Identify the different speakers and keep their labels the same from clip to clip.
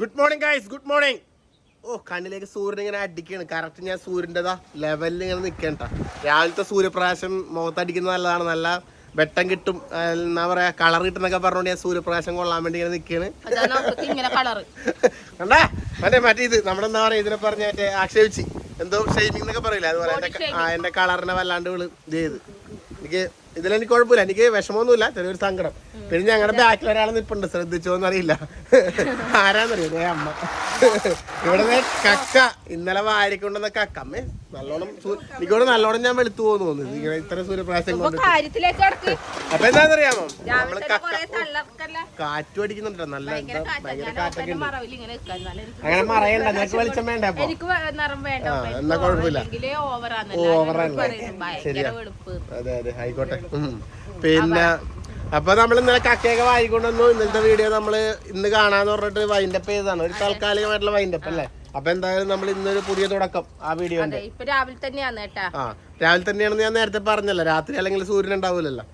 Speaker 1: Good morning guys good morning ഓ കണ്ണിലേക്ക് സൂര്യൻ ഇങ്ങനെ അടിക്കുകയാണ്. കറക്റ്റ് ഞാൻ സൂര്യന്റെതാ ലെവലിൽ ഇങ്ങനെ നിൽക്കണ്ട രാവിലത്തെ സൂര്യപ്രകാശം മുഖത്തടിക്കുന്ന നല്ലതാണ്. നല്ല വെട്ടം കിട്ടും. എന്നാ എന്താ പറയാ കളർ കിട്ടുന്നൊക്കെ പറഞ്ഞോണ്ട് ഞാൻ സൂര്യപ്രകാശം കൊള്ളാൻ വേണ്ടി ഇങ്ങനെ
Speaker 2: കളറ്
Speaker 1: കണ്ടാ? മറ്റേ മറ്റേ ഇത് നമ്മുടെ എന്താ പറയാ ഇതിനെ പറഞ്ഞ മറ്റേ ആക്ഷേപിച്ച് എന്തോ ഷെയ്മിങ് എന്നൊക്കെ പറയില്ല? അതുപോലെ എന്റെ കളറിനെ വല്ലാണ്ട് വിൾ ഇത് ചെയ്ത്. എനിക്ക് ഇതിലെനിക്ക് കുഴപ്പമില്ല. എനിക്ക് വിഷമമൊന്നുമില്ല. ചെറിയൊരു സങ്കടം. പിന്നെ ഞങ്ങളുടെ ബാക്കിൽ ഒരാൾ നിപ്പുണ്ട്. ശ്രദ്ധിച്ചോന്ന് അറിയില്ല ആരാന്നറിയോ അമ്മ. ഇവിടെ കക്ക. ഇന്നലെ വാരിക്കൊണ്ടുവന്ന കക്ക. അമ്മേ നല്ലോണം എനിക്കോട് നല്ലോണം ഞാൻ വെളുത്തു പോകുന്നു തോന്നുന്നു. ഇങ്ങനെ ഇത്ര
Speaker 2: സൂര്യപ്രാശം
Speaker 1: കൊണ്ട് അപ്പൊ എന്താണെന്നറിയാമോ?
Speaker 2: നമ്മൾ
Speaker 1: കാറ്റും അടിക്കുന്നുണ്ടോ നല്ല
Speaker 2: ഭയങ്കര
Speaker 1: എന്താ ഭയങ്കര കാറ്റൊക്കെ ഉണ്ട്. അങ്ങനെ മറയണ്ട. നിനക്ക് വെളിച്ചം വേണ്ട അപ്പൊ. എന്നാ കുഴപ്പമില്ല.
Speaker 2: ഓവറല്ലെങ്കിലേ ഓവറാന്ന്
Speaker 1: ഓ,
Speaker 2: എല്ലാവരും
Speaker 1: ഓവറല്ലേ?
Speaker 2: പറയുന്നു. ഭയങ്കര
Speaker 1: ശരിയാ. അതെ അതെ. ആയിക്കോട്ടെ. പിന്നെ അപ്പൊ നമ്മൾ ഇന്നലെ കക്കയൊക്കെ വായിക്കൊണ്ടുവന്നു ഇന്നത്തെ വീഡിയോ നമ്മൾ ഇന്ന് കാണാന്ന് പറഞ്ഞിട്ട് വൈൻഡപ്പ് ചെയ്തതാണ്. ഒരു താൽക്കാലികമായിട്ടുള്ള വൈൻഡപ്പ് അല്ലേ? അപ്പൊ എന്തായാലും നമ്മൾ ഇന്നൊരു പുതിയ തുടക്കം ആ
Speaker 2: വീഡിയോ ഇപ്പൊ രാവിലെ തന്നെയാണ് കേട്ടാ.
Speaker 1: ആ രാവിലെ തന്നെയാണെന്ന് ഞാൻ നേരത്തെ പറഞ്ഞല്ലോ. രാത്രി അല്ലെങ്കിൽ സൂര്യൻ ഉണ്ടാവൂലല്ലോ.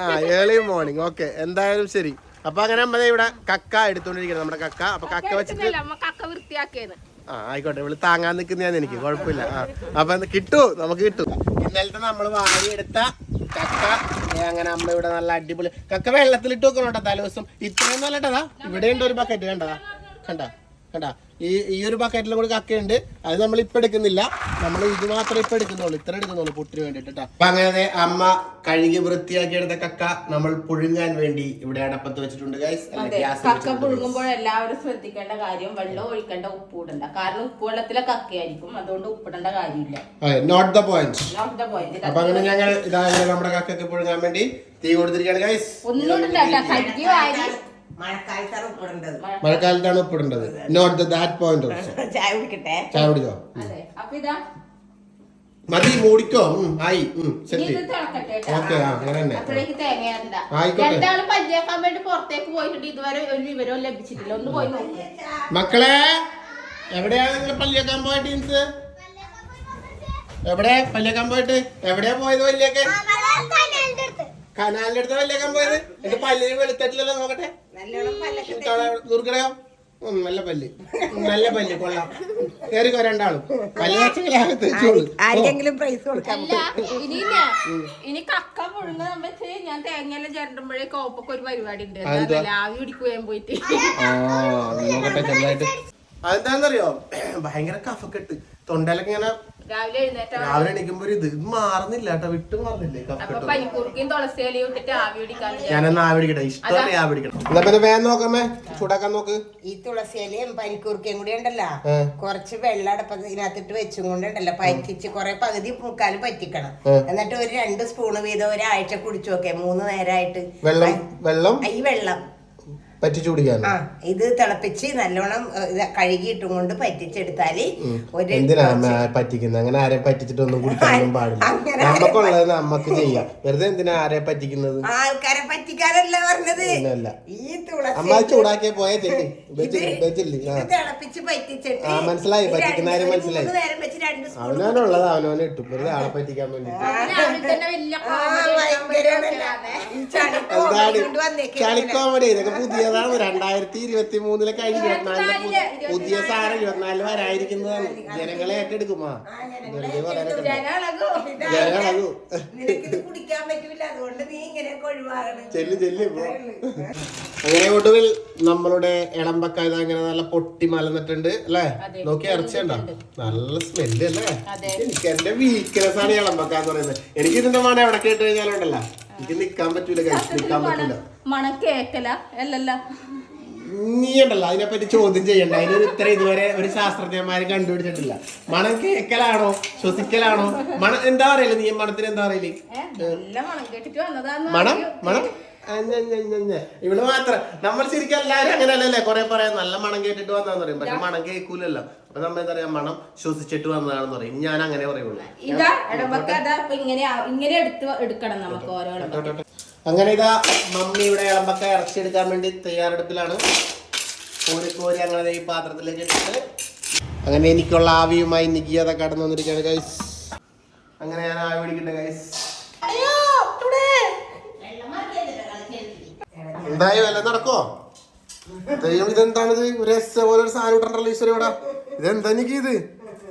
Speaker 1: ആ ഏർലി മോർണിംഗ് ഓക്കെ എന്തായാലും ശരി. അപ്പൊ അങ്ങനെ നമ്മളെ ഇവിടെ കക്ക എടുത്തോണ്ടിരിക്കണം നമ്മുടെ കക്ക. അപ്പൊ കക്ക വെച്ചിട്ട്
Speaker 2: കക്ക വൃത്തിയാക്കിയത്.
Speaker 1: ആ ആയിക്കോട്ടെ. ഇവിടെ താങ്ങാൻ നിൽക്കുന്നതാണ് എനിക്ക്. കുഴപ്പമില്ല. ആ അപ്പൊ കിട്ടൂ. നമുക്ക് കിട്ടും. ഇന്നലത്തെ നമ്മൾ വാങ്ങിയെടുത്ത കക്ക. അങ്ങനെ അമ്മ ഇവിടെ നല്ല അടിപൊളി കക്ക വെള്ളത്തിലിട്ട് വെക്കണം കേട്ടോ തലേദിവസം? ഇത്രയും നല്ലട്ടതാ ഇവിടെ ഉണ്ട് ഒരു ബക്കറ്റ് കണ്ടതാ? കണ്ട? കണ്ട? ഈ ഈ ഒരു ബക്കറ്റിൽ കൂടി കക്കയുണ്ട്. അത് നമ്മൾ ഇപ്പൊ എടുക്കുന്നില്ല. നമ്മൾ ഇത് മാത്രമേ ഇപ്പൊ എടുക്കുന്നുള്ളൂ. ഇത്ര എടുക്കുന്നുള്ളൂ പുട്ടിന് വേണ്ടിട്ട് ട്ടോ. അപ്പൊ അങ്ങനെ അമ്മ കഴുകി വൃത്തിയാക്കി എടുത്ത കക്ക നമ്മൾ പുഴുങ്ങാൻ വേണ്ടി ഇവിടെ അടപ്പത്ത് വെച്ചിട്ടുണ്ട് ഗൈസ്
Speaker 2: കക്ക പുഴുങ്ങുമ്പോൾ എല്ലാവരും ശ്രദ്ധിക്കേണ്ട കാര്യം വെള്ളം ഒഴിക്കേണ്ട ഉപ്പ് ഇടണ്ട. കാരണം ഉപ്പ് വെള്ളത്തിലെ കക്കയായിരിക്കും. അതുകൊണ്ട് ഉപ്പിടേണ്ട കാര്യമില്ല.
Speaker 1: Note the point
Speaker 2: note the point
Speaker 1: അപ്പൊ അങ്ങനെ ഞങ്ങൾ ഇതാ നമ്മുടെ കക്കൊക്കെ പുഴുങ്ങാൻ വേണ്ടി തീ കൊടുത്തിരിക്കുകയാണ് ഗൈസ്
Speaker 2: ഒന്നും ഇടണ്ട കഴുകി വാരി
Speaker 3: മഴക്കാലത്താണ് ഉപ്പിടേണ്ടത്.
Speaker 1: മഴക്കാലത്താണ് ഉപ്പിടേണ്ടത്. Note the that point also
Speaker 3: ചായ കുടിക്കട്ടെ.
Speaker 1: ചായ കുടിച്ചോ?
Speaker 2: അപ്പൊ ഇതാ.
Speaker 1: മതി മൂടിക്കോ. ആയി. സെറ്റ്. ഓക്കെ ആ അങ്ങനെ തന്നെ.
Speaker 2: രണ്ടാളും വേണ്ടി പുറത്തേക്ക് പോയിട്ടുണ്ട്. ഇതുവരെ ഒരു വിവരവും ലഭിച്ചിട്ടില്ല. ഒന്ന് പോയി നോക്ക്.
Speaker 1: മക്കളെ എവിടെയാണ് നിങ്ങൾ പല്ലിയേക്കാൻ പോയ ടീംസ്? എവിടെ? പല്ലിയേക്കാൻ പോയിട്ട് എവിടെയാ പോയത് വല്യൊക്കെ കനാലിന്റെ അടുത്ത് വല്യേക്കാൻ പോയത്? എന്റെ പല്ലിന് വെളുത്തിട്ടില്ലല്ലോ നോക്കട്ടെ? ദുർഘടകം. ഉം, നല്ല പല്ല്. നല്ല പല്ല്. കൊള്ളാം. കേറിക്കോ രണ്ടാളും. പല്ല് തേച്ചെങ്കിലും തേച്ചോളൂ
Speaker 3: ആർക്കെങ്കിലും പ്രൈസ് കൊടുക്കാം
Speaker 2: ഇനി ഇനി കക്ക പുഴുങ്ങ ഞാൻ തേങ്ങയെല്ലാം ചേരണ്ടുമ്പോഴേ കോപ്പൊക്കെ ഒരു പരിപാടി ഉണ്ട്? ആവി പിടിക്കുകയും പോയിട്ട്.
Speaker 1: ആ നോക്കട്ടെ ചെറുതായിട്ട്. അതെന്താന്നറിയോ ഭയങ്കര കഫക്കെട്ട്. തൊണ്ടയിലൊക്കെ ഇങ്ങനെ
Speaker 2: രാവിലെ എഴുന്നേറ്റ
Speaker 1: രാവിലെ എണീക്കുമ്പോ ഒരു ഇത് ഇത് മാറുന്നില്ല കേട്ടോ വിട്ടു മാറുന്നില്ലേ
Speaker 2: അപ്പൊ
Speaker 1: കഫക്കെട്ട്
Speaker 2: പനിക്കൂർക്കയും തുളസിയിലയും ഇട്ടിട്ട് ആവി പിടിക്കാൻ
Speaker 1: ഞാനെന്നാ ആ പിടിക്കട്ടെ ഇഷ്ടമല്ലേ ആ പിടിക്കണം. എന്നാ പിന്നെ വേഗം നോക്കാമേ ചൂടാക്കാൻ നോക്ക്.
Speaker 3: ഈ തുളസിയിലയും പനിക്കൂർക്കയും കൂടി ഉണ്ടല്ലോ കുറച്ച് വെള്ളം അടപ്പത്ത് ഇതിനകത്തിട്ട് വെച്ചും കൊണ്ടുണ്ടല്ലോ പറ്റിച്ച് കുറെ പകുതി മുക്കാലും പറ്റിക്കണം. എന്നിട്ട് ഒരു രണ്ട് സ്പൂണ് വീതം ഒരാഴ്ച കുടിച്ചു നോക്കേ മൂന്ന് നേരമായിട്ട്
Speaker 1: വെള്ളം വെള്ളം?
Speaker 3: ഈ വെള്ളം.
Speaker 1: പറ്റിച്ചു കുടിക്കാൻ
Speaker 3: ആ ഇത് തിളപ്പിച്ച് നല്ലോണം ഇത് കഴുകിയിട്ടും കൊണ്ട് പറ്റിച്ചെടുത്താൽ ഒരു
Speaker 1: എന്തിനാ അമ്മ പറ്റിക്കുന്നത് അങ്ങനെ ആരെ പറ്റിച്ചിട്ടൊന്നും കുടിക്കാനൊന്നും പാടില്ല.
Speaker 3: അങ്ങനെ
Speaker 1: നമ്മക്കുള്ളത് നമ്മക്ക് ചെയ്യാം. വെറുതെ എന്തിനാ ആരെ പറ്റിക്കുന്നത്?
Speaker 3: ആൾക്കാരെ പറ്റിക്കാനല്ല പറഞ്ഞത്.
Speaker 1: പിന്നല്ല.
Speaker 3: ഈ തുളസി
Speaker 1: അമ്മ ചൂടാക്കിയ പോയാ ചെല്ലി വെച്ചില്ല? ആ.
Speaker 3: ഇത് തിളപ്പിച്ച് പറ്റിച്ചിട്ട്
Speaker 1: ആ, മനസ്സിലായി.
Speaker 3: ഈ
Speaker 1: പറ്റിക്കുന്ന
Speaker 3: രണ്ട്
Speaker 1: കാര്യം മനസ്സിലായി.
Speaker 3: മൂന്ന് നേരം വെച്ച് രണ്ട് സ്പൂൺ
Speaker 1: അവനവനുള്ളത് അവനവനെ ഇട്ടു. വെറുതെ ആളെ പറ്റിക്കാൻ വേണ്ടി.
Speaker 2: രാവിലെ തന്നെ വലിയ
Speaker 3: ആ, ഭയങ്കരാണല്ലോ. ഈ ചളി കോമഡി
Speaker 1: എന്താണ്? ചളിക്കോമഡി ഇതൊക്കെ പുതിയതാണ് രണ്ടായിരത്തി ഇരുപത്തി മൂന്നിലെ കഴിഞ്ഞ് ഇരുപത്തിനാലിലെ പുതിയ സാധനം ഇരുപത്തിനാലിൽ വരായിരിക്കുന്നതാണ് ജനങ്ങളെ ഏറ്റെടുക്കുമാ. വെറുതെ പറയാനൊക്കെ ഉണ്ടോ?
Speaker 2: ജനങ്ങളകോ.
Speaker 1: ജനങ്ങളതു
Speaker 3: നിനക്കിത് കുടിക്കാൻ പറ്റൂല. അതുകൊണ്ട് നീ ഇങ്ങനെയൊക്കെ ഒഴിവാകണം.
Speaker 1: ചെല്ലു ചെല്ലു ഇപ്പൊ. അങ്ങനെ ഒടുവിൽ നമ്മളുടെ ഇളമ്പക്ക ഇത് അങ്ങനെ നല്ല പൊട്ടി മലന്നിട്ടുണ്ട് അല്ലേ. നോക്കി ഇറച്ചിയുണ്ടോ നല്ല സ്മെല്ല് അല്ലേ? എനിക്ക് എന്റെ വീക്ക്നെസ് ആണ് ഇളമ്പക്ക എന്ന് പറയുന്നത്. എനിക്ക് ഇതിന്റെ മണം എവിടെ കേട്ട് കഴിഞ്ഞാലുണ്ടല്ലോ എനിക്ക് നിക്കാൻ പറ്റൂല guys. നിക്കാൻ പറ്റൂല
Speaker 2: മണം കേക്കല അല്ലല്ല.
Speaker 1: നീ ഉണ്ടല്ലോ അതിനെപ്പറ്റി ചോദ്യം ചെയ്യണ്ട. അതിന് ഇത്ര ഇതുവരെ ഒരു ശാസ്ത്രജ്ഞന്മാരും കണ്ടുപിടിച്ചിട്ടില്ല. മണം കേക്കലാണോ? ശ്വസിക്കലാണോ? മണം എന്താ പറയൽ? നീ മണത്തിന് എന്താ പറയൽ?
Speaker 2: ഏ, നല്ല മണം കേട്ടിട്ട് വന്നതാന്ന്
Speaker 1: മണം?
Speaker 2: അറിയോ?
Speaker 1: മണം? ഇവിടെ മാത്രം. നമ്മൾ ശരിക്കും എല്ലാവരും അങ്ങനെയല്ലല്ലേ? കൊറേ പറയാം നല്ല മണം കേട്ടിട്ട് വന്നാന്ന് പറയും. പക്ഷെ മണം കേൾക്കൂലല്ലോ അപ്പൊ നമ്മ എന്താ പറയാ മണം ശ്വസിച്ചിട്ട് വന്നതാണെന്ന് പറയും. ഞാൻ അങ്ങനെ പറയുള്ളൂ.
Speaker 2: ഇതാ ഇടവക്ക അതാ അപ്പൊ ഇങ്ങനെ ഇങ്ങനെ എടുത്ത് എടുക്കണം നമുക്ക് ഓരോ.
Speaker 1: അങ്ങനെ ഇതാ മമ്മി ഇവിടെ ഇളമ്പക്ക ഇറച്ചിയെടുക്കാൻ വേണ്ടി തയ്യാറെടുപ്പിലാണ്. കോരി കോരി അങ്ങനെ ഈ പാത്രത്തിലേക്ക് ഇട്ടിട്ട്. അങ്ങനെ എനിക്കുള്ള ആവിയുമായി അതൊക്കെ കടന്നു വന്നിരിക്കുകയാണ് ഗൈസ് അങ്ങനെ ഞാൻ ആവി പിടിക്കട്ടെ ഗൈസ് എന്തായി വല്ല നടക്കോ ദൈവം ഇതെന്താണിത്? ഒരു എസ് പോലെ ഒരു സാധനം ഇട്ടുണ്ടല്ലോ ഈശ്വര ഇവിടെ. ഇതെന്താ എനിക്ക് ഇത്?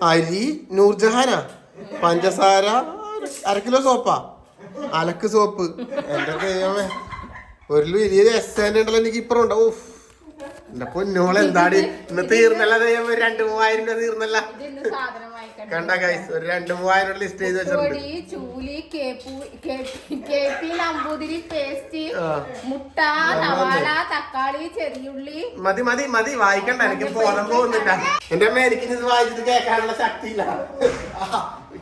Speaker 1: അരി നൂർജഹാനാ പഞ്ചസാര അര കിലോ സോപ്പാ. അലക്ക് സോപ്പ്. എന്റെ ദൈവമേ. ഒരു വലിയ എസ് ഉണ്ടല്ലോ എനിക്ക് ഇപ്പുറം ഉണ്ടോ. ഊഫ് എന്റെ പൊന്നോളെ എന്താടി? ഇന്ന് തീർന്നല്ല ദൈവം രണ്ട് മൂവായിരം രൂപ തീർന്നല്ല. കണ്ട ഗൈസ് ഒരു രണ്ട് മൂവായിരം ലിസ്റ്റ് ചെയ്ത് വെച്ചിട്ടുണ്ട്.
Speaker 2: ചൂലി കേപ്പു നമ്പൂതിരി പേസ്റ്റ് മുട്ട സവാള തക്കാളി ചെറിയുള്ളി.
Speaker 1: മതി മതി മതി. വായിക്കണ്ട എനിക്ക് പോലും പോകുന്നില്ല. എന്റെ അമ്മ എനിക്ക് ഇത് വായിച്ചിട്ട് കേൾക്കാനുള്ള ശക്തിയില്ല.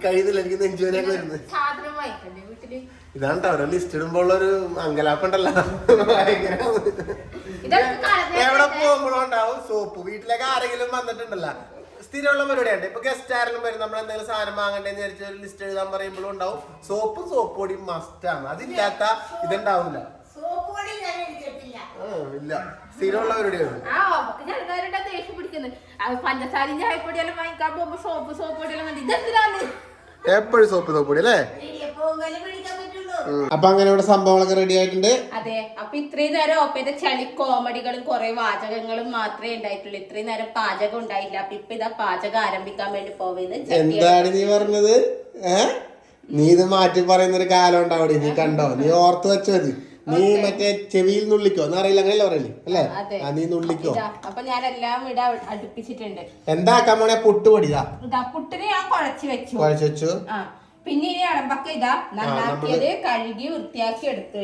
Speaker 1: കഴിയുന്നില്ല എനിക്ക് നെഞ്ചുവരെ വരുന്നത്. ഇതാണ് ഓരോ ലിസ്റ്റ് ഇടുമ്പോൾ ഉള്ളൊരു അങ്കലാപ്പുണ്ടല്ലോ ഭയങ്കര എവിടെ പോകുമ്പോഴും ഉണ്ടാവും? സോപ്പ് വീട്ടിലേക്ക് ആരെങ്കിലും വന്നിട്ടുണ്ടല്ലോ. സ്ഥിരമുള്ള പരിപാടിയാണ് ഇപ്പൊ ഗസ്റ്റ് ആരെങ്കിലും വരും നമ്മൾ എന്തെങ്കിലും സാധനം വാങ്ങണ്ടെന്ന് വിചാരിച്ച ഒരു ലിസ്റ്റ് എഴുതാൻ പറയുമ്പോഴും ഉണ്ടാവും. സോപ്പും സോപ്പ് പൊടിയും മസ്റ്റ് ആണ്. അതില്ലാത്ത ഇതുണ്ടാവില്ല.
Speaker 3: സോപ്പ് പൊടി ഞാൻ എഴുതിയിട്ടില്ല.
Speaker 1: ആ, ഇല്ല. സ്ഥിരമുള്ള പരിപാടിയാണ്
Speaker 2: പഞ്ചസാരയും ചായപ്പൊടിയെല്ലാം വാങ്ങിക്കാൻ പോകുമ്പോ സോപ്പ് സോപ്പ് പൊടിയെല്ലാം ഇതെന്തിനാണ്?
Speaker 1: എപ്പോഴും സോപ്പ് സോപ്പ് പൊടി അല്ലേ? അപ്പൊ അങ്ങനെ ഇവിടെ സംഭവങ്ങളൊക്കെ റെഡി ആയിട്ടുണ്ട്.
Speaker 2: അതെ അപ്പൊ ഇത്രയും നേരം ഓപ്പയുടെ ചളി കോമഡികളും കുറെ വാചകങ്ങളും മാത്രമേ ഉണ്ടായിട്ടുള്ളൂ. ഇത്രയും നേരം പാചകം ഉണ്ടായില്ല. അപ്പൊ ഇപ്പൊ ഇതാ പാചകം ആരംഭിക്കാൻ വേണ്ടി പോവുന്നത്
Speaker 1: എന്താണ് നീ പറഞ്ഞത്? ഏഹ് നീ ഇത് മാറ്റി പറയുന്ന ഒരു കാലം ഉണ്ടാവിടെ നീ കണ്ടോ? നീ ഓർത്ത് വെച്ചോ മതി നീ മറ്റേ ചെവിയിൽ നുള്ളിക്കോ? എന്ന് അറിയില്ല അങ്ങനെയല്ലേ പറയല്ലേ അല്ലേ. ആ നീ നുള്ളിക്കോ?
Speaker 2: അപ്പൊ ഞാൻ എല്ലാം ഇവിടെ അടുപ്പിച്ചിട്ടുണ്ട്
Speaker 1: എന്താക്കാൻ പോണേ? പുട്ടുപൊടിതാ
Speaker 2: ഇതാ. പുട്ടിന് ഞാൻ കുഴച്ചു വെച്ചു.
Speaker 1: കുഴച്ചു വെച്ചു.
Speaker 2: പിന്നെ ഇനി അടമ്പക്ക ഇതാ നന്നാക്കിയത് കഴുകി വൃത്തിയാക്കി എടുത്തു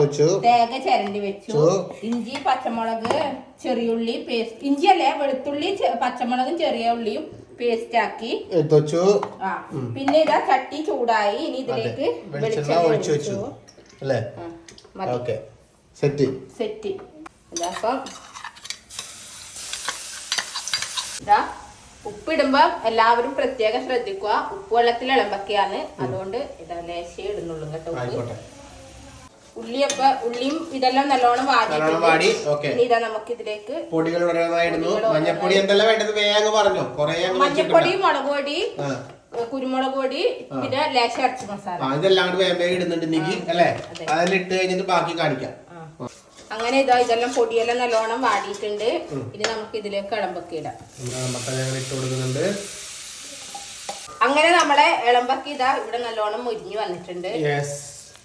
Speaker 1: വെച്ചു.
Speaker 2: തേങ്ങ ചിരണ്ടി വെച്ചു. ഇഞ്ചി പച്ചമുളക് ചെറിയുള്ളി പേസ്റ്റ് ഇഞ്ചി അല്ലേ? വെളുത്തുള്ളി പച്ചമുളകും ചെറിയ ഉള്ളിയും പേസ്റ്റ് ആക്കി.
Speaker 1: വെച്ചു.
Speaker 2: ആ പിന്നെ ഇതാ ചട്ടി ചൂടായി. ഇനി ഇതിലേക്ക്
Speaker 1: വെളിച്ചെണ്ണ ഒഴിച്ചു വെച്ചു. അല്ലേ?
Speaker 2: മതി.
Speaker 1: സെറ്റ്.
Speaker 2: സെറ്റ്. അപ്പം. ഇതാ. ഉപ്പിടുമ്പോ എല്ലാവരും പ്രത്യേകം ശ്രദ്ധിക്കുക. ഉപ്പ് വെള്ളത്തിൽ ഇളമ്പൊക്കെയാണ്. അതുകൊണ്ട് ഇതാ ലേശേ ഇടുന്നുള്ളൂ കേട്ടോ ഉപ്പ് ഉള്ളിയൊക്കെ ഉള്ളിയും ഇതെല്ലാം നല്ലോണം
Speaker 1: വാടി,
Speaker 2: ഇതാ നമുക്ക് ഇതിലേക്ക്
Speaker 1: പൊടികൾ മഞ്ഞപ്പൊടി എന്തെല്ലാം വേണ്ടത് വേഗം പറഞ്ഞു.
Speaker 2: മഞ്ഞപ്പൊടി. മുളക് പൊടി. കുരുമുളക് പൊടി പിന്നെ ലേശ അരച്ച മസാല.
Speaker 1: ഇതെല്ലാം കൂടി ഇടുന്നുണ്ട് നീക്കി അല്ലേ?
Speaker 2: അതെല്ലാം
Speaker 1: അതിലിട്ട് കഴിഞ്ഞിട്ട് ബാക്കി കാണിക്കാം.
Speaker 2: അങ്ങനെ ഇതാ ഇതെല്ലാം പൊടിയെല്ലാം നല്ലോണം വാടിയിട്ടുണ്ട്. ഇനി നമുക്ക് ഇതിലേക്ക് ഇളമ്പൊക്കെ ഇടാം.
Speaker 1: ഇട്ട് കൊടുക്കുന്നുണ്ട്.
Speaker 2: അങ്ങനെ നമ്മളെ ഇളമ്പൊക്കെ ഇതാ ഇവിടെ നല്ലോണം മുരിഞ്ഞു വന്നിട്ടുണ്ട്.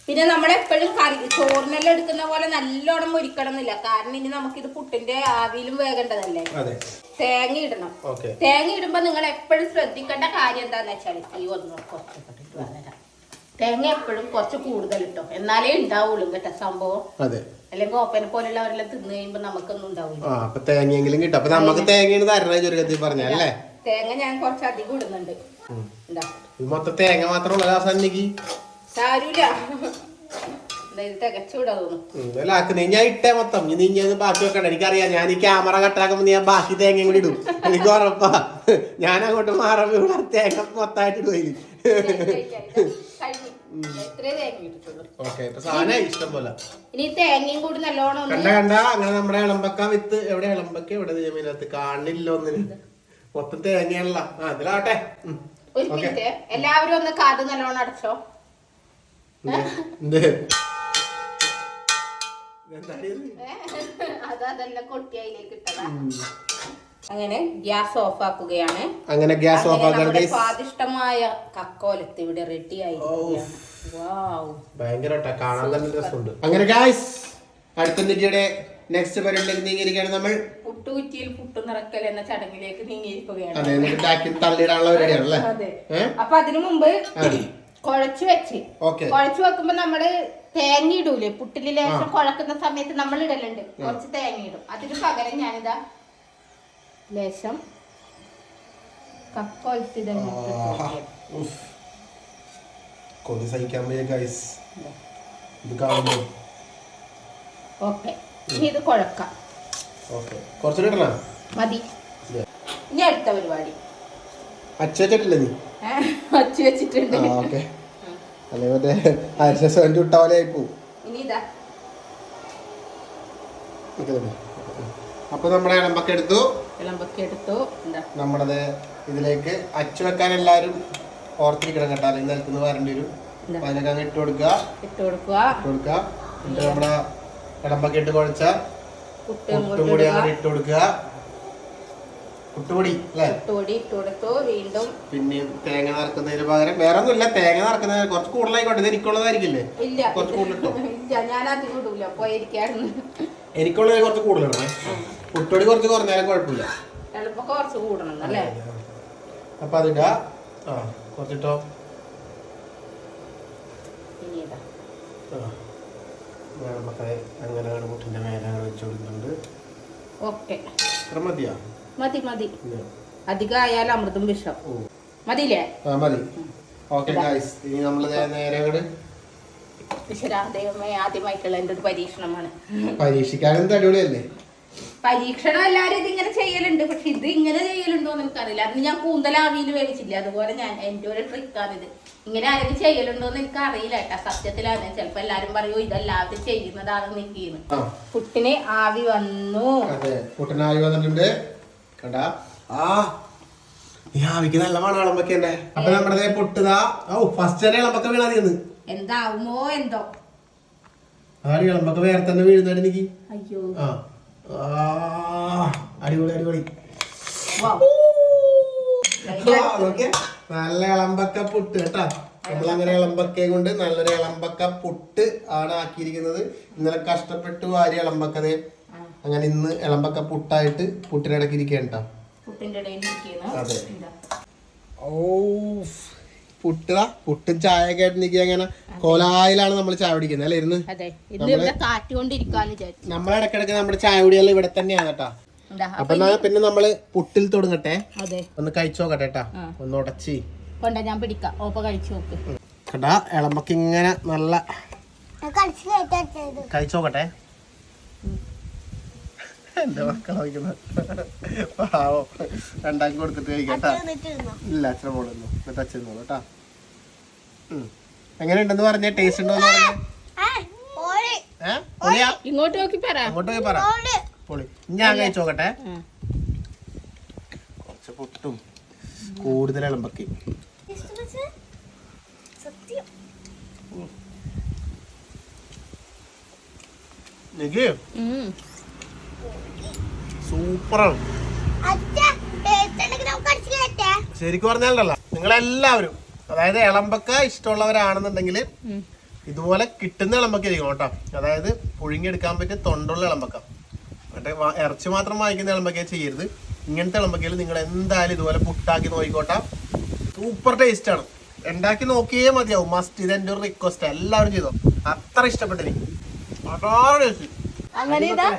Speaker 2: പിന്നെ നമ്മളെപ്പോഴും കറി ചോറിനെല്ലാം എടുക്കുന്ന പോലെ നല്ലോണം മുരിക്കണം എന്നില്ല കാരണം ഇനി നമുക്കിത് പുട്ടിന്റെ ആവിയിലും വേകേണ്ടതല്ലേ? തേങ്ങ ഇടണം. തേങ്ങ ഇടുമ്പോ നിങ്ങൾ എപ്പോഴും ശ്രദ്ധിക്കേണ്ട കാര്യം എന്താന്ന് വെച്ചാൽ ഈ ഒന്ന് കുറച്ച് തേങ്ങ എപ്പോഴും കുറച്ച് കൂടുതൽ ഇട്ടോ. എന്നാലേ ഉണ്ടാവുള്ളൂ കേട്ടോ സംഭവം. അല്ലെങ്കിൽ ഓപ്പനെ പോലുള്ളവരെല്ലാം തിന്നു കഴിയുമ്പോ നമുക്കൊന്നും ഉണ്ടാവില്ല
Speaker 1: ആ അപ്പൊ തേങ്ങയെങ്കിലും കിട്ടും. അപ്പൊ നമുക്ക് തേങ്ങയാണ് തരണ ചുരുക്കത്തിൽ പറഞ്ഞല്ലേ
Speaker 2: തേങ്ങ ഞാൻ കുറച്ച് അധികം ഇടുന്നുണ്ട്
Speaker 1: മൊത്തം തേങ്ങ മാത്രമുള്ള ഞാൻ ഇട്ടേ മൊത്തം. നീ ബാക്കി വെക്കണ്ട. എനിക്കറിയാം ഞാൻ ഈ ക്യാമറ കട്ടാക്കുമ്പോ ഞാൻ ബാക്കി തേങ്ങ കൂടി ഇടും. എനിക്ക് ഉറപ്പാ. ഞാൻ അങ്ങോട്ട് മാറാൻ ഇവിടെ തേങ്ങ മൊത്തമായിട്ട് കണ്ട കണ്ട. അങ്ങനെ നമ്മുടെ ഇളമ്പക്ക വിത്ത് എവിടെ? ഇളമ്പക്ക എവിടെ? ജമീനകത്ത് കാണില്ല ഒന്നിന്. മൊത്തം തേങ്ങയല്ല
Speaker 2: അതിലാവട്ടെ എല്ലാവരും ഒന്ന് കാത് നല്ലോണം അടച്ചോ
Speaker 1: എന്ത് ഇതെന്താടി ഇത്?
Speaker 2: അത് അതെല്ലാം കൊട്ടിയയിലേക്ക് ഇട്ടതാ അങ്ങനെ ഗ്യാസ് ഓഫ് ആക്കുകയാണ്
Speaker 1: അങ്ങനെ ഗ്യാസ് ഓഫ് ആക്കുകയാണ്
Speaker 2: സ്വാദിഷ്ടമായ കക്കോലത്ത് ഇവിടെ റെഡി ആയി വാവ്
Speaker 1: ഭയങ്കര കാണാൻ തന്നെ രസമുണ്ട്. അങ്ങനെ ഗായ്സ് അടുത്ത നിധിയുടെ നെക്സ്റ്റ് പരിപാടിയിലേക്ക് നീങ്ങിയിരിക്കുകയാണ് നമ്മൾ.
Speaker 2: പുട്ടുകുറ്റിയിൽ പുട്ടു നിറക്കൽ എന്ന ചടങ്ങിലേക്ക് നീങ്ങിയിരിക്കുകയാണ്.
Speaker 1: അതെ എന്നിട്ട് ബാക്കി തള്ളിയിടാനുള്ള പരിപാടിയാണ് അല്ലേ
Speaker 2: അപ്പൊ അതിനു മുമ്പ്. കുഴച്ചു വെച്ച്. കുഴച്ചു വെക്കുമ്പോ നമ്മൾ തേങ്ങ ഇടൂലേ? പുട്ടിൽ ലേശം കുഴക്കുന്ന സമയത്ത് നമ്മൾ ഇടലുണ്ട്. കുറച്ച് തേങ്ങ ഇടും. അതിന് പകരം ഞാനിതാ ലേശം
Speaker 1: കൊതി സഹിക്കാൻ വയ്യ ഗൈസ് ഇത് കാണുമ്പോ.
Speaker 2: ഓക്കെ. ഇനി ഇത് കുഴക്കാം.
Speaker 1: ഓക്കെ. കുറച്ചുകൂടി ഇടണം?
Speaker 2: മതി. ഇനി അടുത്ത പരിപാടി.
Speaker 1: അച്ഛ വെച്ചിട്ടില്ലേ നീ?
Speaker 2: വച്ചു വെച്ചിട്ടുണ്ട്.
Speaker 1: ഓക്കെ. അല്ലെ മറ്റേ അരിശം ചുട്ട പോലെ
Speaker 2: ഇനി ഇതാ.
Speaker 1: അപ്പൊ നമ്മുടെ ഇളമ്പൊക്കെ എടുത്തു.
Speaker 2: വിളമ്പൊക്കെ എടുത്തു. എന്താ
Speaker 1: നമ്മുടേത് ഇതിലേക്ക് അച്ചു വെക്കാൻ എല്ലാരും ഓർത്തിരിക്കണം കേട്ടോ. അല്ലെങ്കിൽ നിലത്തുനിന്ന് വരേണ്ടി വരും. അതിനൊക്കെ അങ്ങ് ഇട്ട് കൊടുക്കുക.
Speaker 2: ഇട്ട് കൊടുക്കുക.
Speaker 1: ഇട്ട് കൊടുക്കുക. എന്നിട്ട് നമ്മുടെ ഇളമ്പൊക്കെ ഇട്ട് കുഴച്ച
Speaker 2: പുട്ടും
Speaker 1: കൂടി അങ്ങനെ ഇട്ട് കൊടുക്കുക. പുട്ടുപൊടി അല്ലേ?
Speaker 2: പൊടി ഇട്ട് കൊടുത്തു വീണ്ടും
Speaker 1: പിന്നെ തേങ്ങ നിറക്കുന്നതിന് പകരം വേറെ ഒന്നുമില്ല തേങ്ങ നിറക്കുന്നതിന് കുറച്ച് കൂടുതലായിക്കോട്ടെ ഇത് എനിക്കുള്ളതായിരിക്കില്ലേ?
Speaker 2: ഇല്ല.
Speaker 1: കുറച്ച് കൂടുതലിട്ടോ?
Speaker 2: ഇല്ല ഞാൻ അധികം ഇടൂല പോയിരിക്കായിരുന്നു.
Speaker 1: എനിക്കുള്ളത് കുറച്ച് കൂടുതലാണ്? പുട്ടുപൊടി കുറച്ച് കുറഞ്ഞാലും കുഴപ്പമില്ല.
Speaker 2: കുറച്ച് കൂടണം അല്ലേ?
Speaker 1: അപ്പൊ അതിടാ. ആ കുറച്ചിട്ടോ? അങ്ങനെ പുട്ടിന്റെ മേലെ വെച്ചുകൊടുക്കുന്നുണ്ട് വെച്ച് കൊടുക്കുന്നുണ്ട്
Speaker 2: ഓക്കെ.
Speaker 1: മതിയാ?
Speaker 2: മതി മതി. അധികം ആയാലും അമൃതും വിഷം. മതിയില്ലേ?
Speaker 1: മതി. ഓക്കെ ഇനി നമ്മൾ നേരെ അങ്ങോട്ട്
Speaker 2: ഈശ്വരാദൈവമേ ആദ്യമായിട്ടുള്ള എന്റെ ഒരു പരീക്ഷണമാണ്.
Speaker 1: പരീക്ഷിക്കാനും അടിപൊളിയല്ലേ
Speaker 2: പരീക്ഷണം ഇതിങ്ങനെ ചെയ്യലുണ്ട്. പക്ഷെ ഇത് ഇങ്ങനെ ചെയ്യലുണ്ടോ എന്ന് എനിക്കറിയില്ല. അന്ന് ഞാൻ കൂന്തലാവിയിൽ വേവിച്ചില്ല? അതുപോലെ ഞാൻ എന്റെ ഒരു ട്രിക്കാണിത് ഇങ്ങനെ ആരെങ്കിലും ചെയ്യലുണ്ടോ എന്ന് എനിക്ക് അറിയില്ല കേട്ടാ. സത്യത്തിലാണ്. ചിലപ്പോ എല്ലാരും പറയൂ ഇതല്ലാതെ ചെയ്യുന്നതാണെന്ന് നിൽക്കുന്നു
Speaker 1: ആ.
Speaker 2: പുട്ടിന് ആവി വന്നു.
Speaker 1: വന്നിട്ടുണ്ട്. കണ്ടാ? ആ. ഈ ആവിക്ക് നല്ല മണം ഇളമ്പൊക്കെ ഉണ്ടേ അപ്പൊ നമ്മുടെ പൊട്ടുതാ. ഓ ഫസ്റ്റ് തന്നെ ഇളമ്പൊക്കെ വീണാ തീർന്ന്
Speaker 2: എന്താവുമോ എന്തോ.
Speaker 1: ആടി ഇളമ്പൊക്കെ വേറെ തന്നെ വീഴുന്നാടി എനിക്ക്
Speaker 2: അയ്യോ.
Speaker 1: ആ. ആ, അടിപൊളി അടിപൊളി. ആ. നല്ല ഇളമ്പക്ക പുട്ട് കേട്ടാ. നമ്മളങ്ങനെ ഇളമ്പക്ക കൊണ്ട് നല്ലൊരു ഇളമ്പക്ക പുട്ട് ആണ് ആക്കിയിരിക്കുന്നത്. ഇന്നലെ കഷ്ടപ്പെട്ട് ആര് ഇളമ്പക്കതേ അങ്ങനെ ഇന്ന് ഇളമ്പക്ക പുട്ടായിട്ട് പുട്ടിനിടയ്ക്ക്
Speaker 2: ഇടയ്ക്ക് ഇരിക്കണ്ടോ
Speaker 1: അതെ. ഓ പുട്ടാ പുട്ടും ചായ കേട്ടിരിക്കുക അങ്ങനെ കോലായിലാണ് നമ്മൾ ചായ കുടിക്കുന്നത് അല്ലേ ഇരുന്ന്? നമ്മളെ ഇടയ്ക്കിടയ്ക്ക് നമ്മുടെ ചായ കുടിയെല്ലാം ഇവിടെ തന്നെയാണ് കേട്ടാ അപ്പൊ എന്നാ പിന്നെ നമ്മൾ പുട്ടിൽ തുടങ്ങട്ടെ?
Speaker 2: അതെ.
Speaker 1: ഒന്ന് കഴിച്ചു നോക്കട്ടെ കേട്ടാ ഒന്ന് ഉടച്ചി.
Speaker 2: കൊണ്ട ഞാൻ പിടിക്കാം. ഓപ്പ കഴിച്ചു നോക്ക്.
Speaker 1: കേട്ടാ ഇളമ്പക്ക് ഇങ്ങനെ നല്ല കഴിച്ചു നോക്കട്ടെ. എന്റെ മക്കളെ വയ്ക്കുന്ന പാവം. രണ്ടാക്കി കൊടുത്തിട്ട് കഴിക്കട്ടാ ഇല്ല അച്ഛൻ മോളൊന്നു എന്നിട്ട് അച്ഛൻ മോളൂ കേട്ടാ? എങ്ങനെ എങ്ങനെയുണ്ടെന്ന് പറഞ്ഞേ? ടേസ്റ്റ് ഉണ്ടോ എന്ന് പറഞ്ഞേ?
Speaker 2: ഇങ്ങോട്ട് നോക്കി പറ.
Speaker 1: അങ്ങോട്ട് നോക്കി പറ. പൊളി. ഞാൻ കഴിച്ചു നോക്കട്ടെ. കുറച്ച് പൊട്ടും കൂടുതൽ ഇളമ്പക്കി
Speaker 2: ഉം.
Speaker 1: സൂപ്പറാണ്. ശരിക്കും പറഞ്ഞാലല്ല നിങ്ങളെല്ലാവരും അതായത് ഇളമ്പക്ക ഇഷ്ടമുള്ളവരാണെന്നുണ്ടെങ്കിൽ ഇതുപോലെ കിട്ടുന്ന ഇളമ്പക്ക ആയിരിക്കും കേട്ടോ. അതായത് പുഴുങ്ങിയെടുക്കാൻ പറ്റിയ തൊണ്ടുള്ള ഇളമ്പക്ക മറ്റേ ഇറച്ചി മാത്രം വാങ്ങിക്കുന്ന ഇളമ്പക്ക ചെയ്യരുത്. ഇങ്ങനത്തെ ഇളമ്പക്കയിൽ നിങ്ങൾ എന്തായാലും ഇതുപോലെ പുട്ടാക്കി നോക്കിക്കോട്ടെ. സൂപ്പർ ടേസ്റ്റ് ആണ്. ഉണ്ടാക്കി നോക്കിയേ മതിയാവും. മസ്റ്റ് ഇത് എന്റെ ഒരു റിക്വസ്റ്റ് എല്ലാവരും ചെയ്തോ. അത്ര ഇഷ്ടപ്പെട്ടെനിക്ക്. അതാണ് ടേസ്റ്റ്
Speaker 2: അങ്ങനെ ഇതാ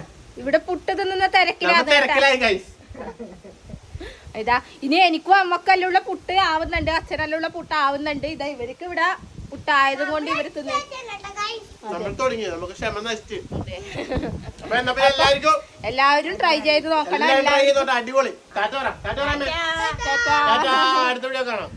Speaker 2: ഇവിടെ പുട്ട് തിന്നുന്ന
Speaker 1: നമ്മൾ
Speaker 2: തിരക്കിലാണ് കേട്ടാ.
Speaker 1: തിരക്കിലായി guys.
Speaker 2: ഇതാ ഇനി എനിക്കും അമ്മക്കല്ലുള്ള പുട്ട് ആവുന്നുണ്ട് അച്ഛനല്ലുള്ള പുട്ട് ആവുന്നുണ്ട് ഇതാ ഇവർക്ക് ഇവിടെ പുട്ടായത് കൊണ്ട് ഇവർ തിന്നു എല്ലാവരും ട്രൈ ചെയ്ത് നോക്കണം.
Speaker 1: അടിപൊളി. അടുത്ത വീഡിയോ കാണാം